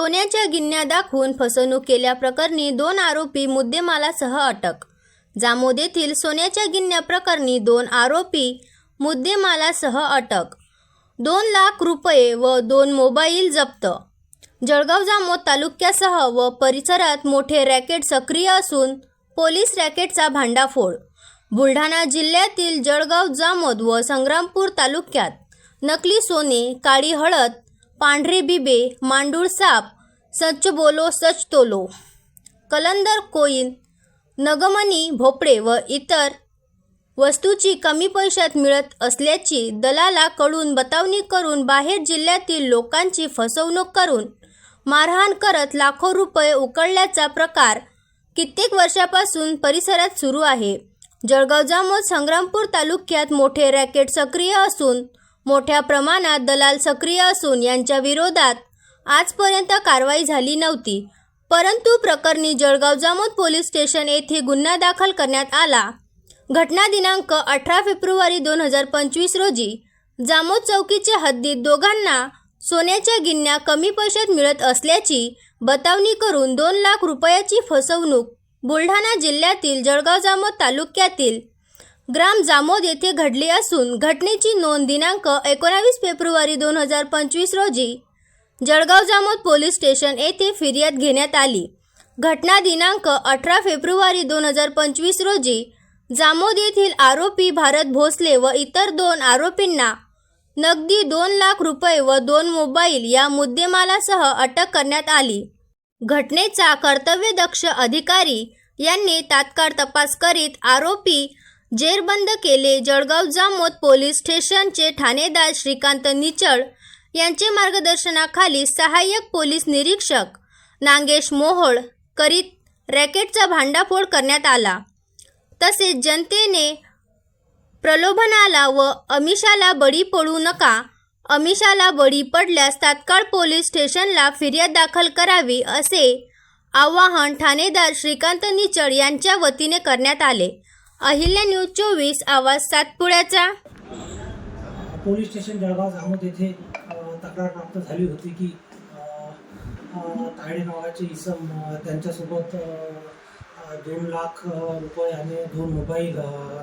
सोन्याच्या गिन्या दाखवून फसवणूक केल्याप्रकरणी दोन आरोपी मुद्देमालासह अटक. जामोद येथील सोन्याच्या गिन्या प्रकरणी दोन आरोपी मुद्देमालासह अटक. दोन लाख रुपये व दोन मोबाईल जप्त. जळगाव जामोद तालुक्यासह व परिसरात मोठे रॅकेट सक्रिय असून पोलीस रॅकेटचा भांडाफोड. बुलढाणा जिल्ह्यातील जळगाव जामोद व संग्रामपूर तालुक्यात नकली सोने काळी हळद पांढरे बिबे मांडूळ साप सच बोलो सच तोलो. कलंदर कोईन नगमनी भोपळे व इतर वस्तूची कमी पैशात मिळत असल्याची दलालाकडून बतावणी करून बाहेर जिल्ह्यातील लोकांची फसवणूक करून मारहाण करत लाखो रुपये उकळल्याचा प्रकार कित्येक वर्षापासून परिसरात सुरू आहे. जळगाव जामोद संग्रामपूर तालुक्यात मोठे रॅकेट सक्रिय असून मोठ्या प्रमाणात दलाल सक्रिय असून यांच्या विरोधात आजपर्यंत कारवाई झाली नव्हती. परंतु प्रकरणी जळगाव जामोद पोलीस स्टेशन येथे गुन्हा दाखल करण्यात आला. घटना दिनांक अठरा फेब्रुवारी दोन हजार पंचवीस रोजी जामोद चौकीच्या हद्दीत दोघांना सोन्याच्या गिन्या कमी पैशात मिळत असल्याची बतावणी करून दोन लाख रुपयाची फसवणूक बुलढाणा जिल्ह्यातील जळगाव जामोद तालुक्यातील ग्राम जामोद येथे घडली असून घटनेची नोंद दिनांक एकोणावीस फेब्रुवारी दोन हजार पंचवीस रोजी जळगाव जामोद पोलीस स्टेशन येथे फिर्याद घेण्यात आली. घटना दिनांक अठरा फेब्रुवारी दोन हजार पंचवीस रोजी जामोद येथील आरोपी भारत भोसले व इतर दोन आरोपींना नगदी दोन लाख रुपये व दोन मोबाईल या मुद्देमालासह अटक करण्यात आली. घटनेचा कर्तव्यदक्ष अधिकारी यांनी तात्काळ तपास करीत आरोपी जेरबंद केले. जळगाव जामोद पोलीस स्टेशनचे ठाणेदार श्रीकांत निचळ यांचे मार्गदर्शनाखाली सहाय्यक पोलीस निरीक्षक नागेश मोहोळ करीत रॅकेटचा भांडाफोड करण्यात आला. तसेच जनतेने प्रलोभनाला व अमिषाला बळी पडू नका. अमिषाला बळी पडल्यास तात्काळ पोलीस स्टेशनला फिर्याद दाखल करावी असे आवाहन ठाणेदार श्रीकांत निचळ यांच्या वतीने करण्यात आले. अहिल्या न्यूज चोवीस आवाज सातपुड्याचा. पोलीस स्टेशन जळगाव जामोद येथे तक्रार प्राप्त झाली होती की ताळे तायडे नावाचे इसम त्यांच्यासोबत दोन लाख रुपये आणि दोन मोबाईल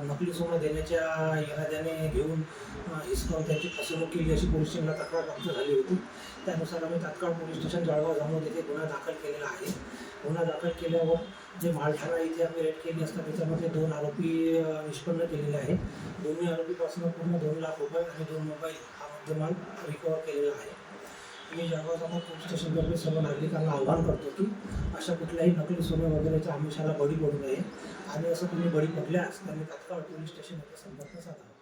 नकली सोनं देण्याच्या इराद्याने घेऊन इसम त्यांची फसवणूक केली अशी पोलीस स्टेशनला तक्रार प्राप्त झाली होती. त्यानुसार आम्ही तात्काळ पोलीस स्टेशन जळगाव जामोद येथे गुन्हा दाखल केलेला आहे. गुन्हा दाखल केल्यावर जे मालठाणा इथे आम्ही रेड केली असता त्याच्यामध्ये दोन आरोपी निष्पन्न केलेले आहेत. दोन्ही आरोपीपासून पूर्ण दोन लाख रुपये आणि दोन मोबाईल हा मुद्देमाल रिकवर केलेला आहे. मी जळगाव पोलीस स्टेशनतर्फे सर्व नागरिकांना आवाहन करतो की अशा कुठल्याही नकली सोनं वगैरेच्या आमिषाला बळी पडू नये. आणि असं तुम्ही बळी पडल्यास त्यांनी तात्काळ पोलीस स्टेशनमध्ये संपर्क साधावा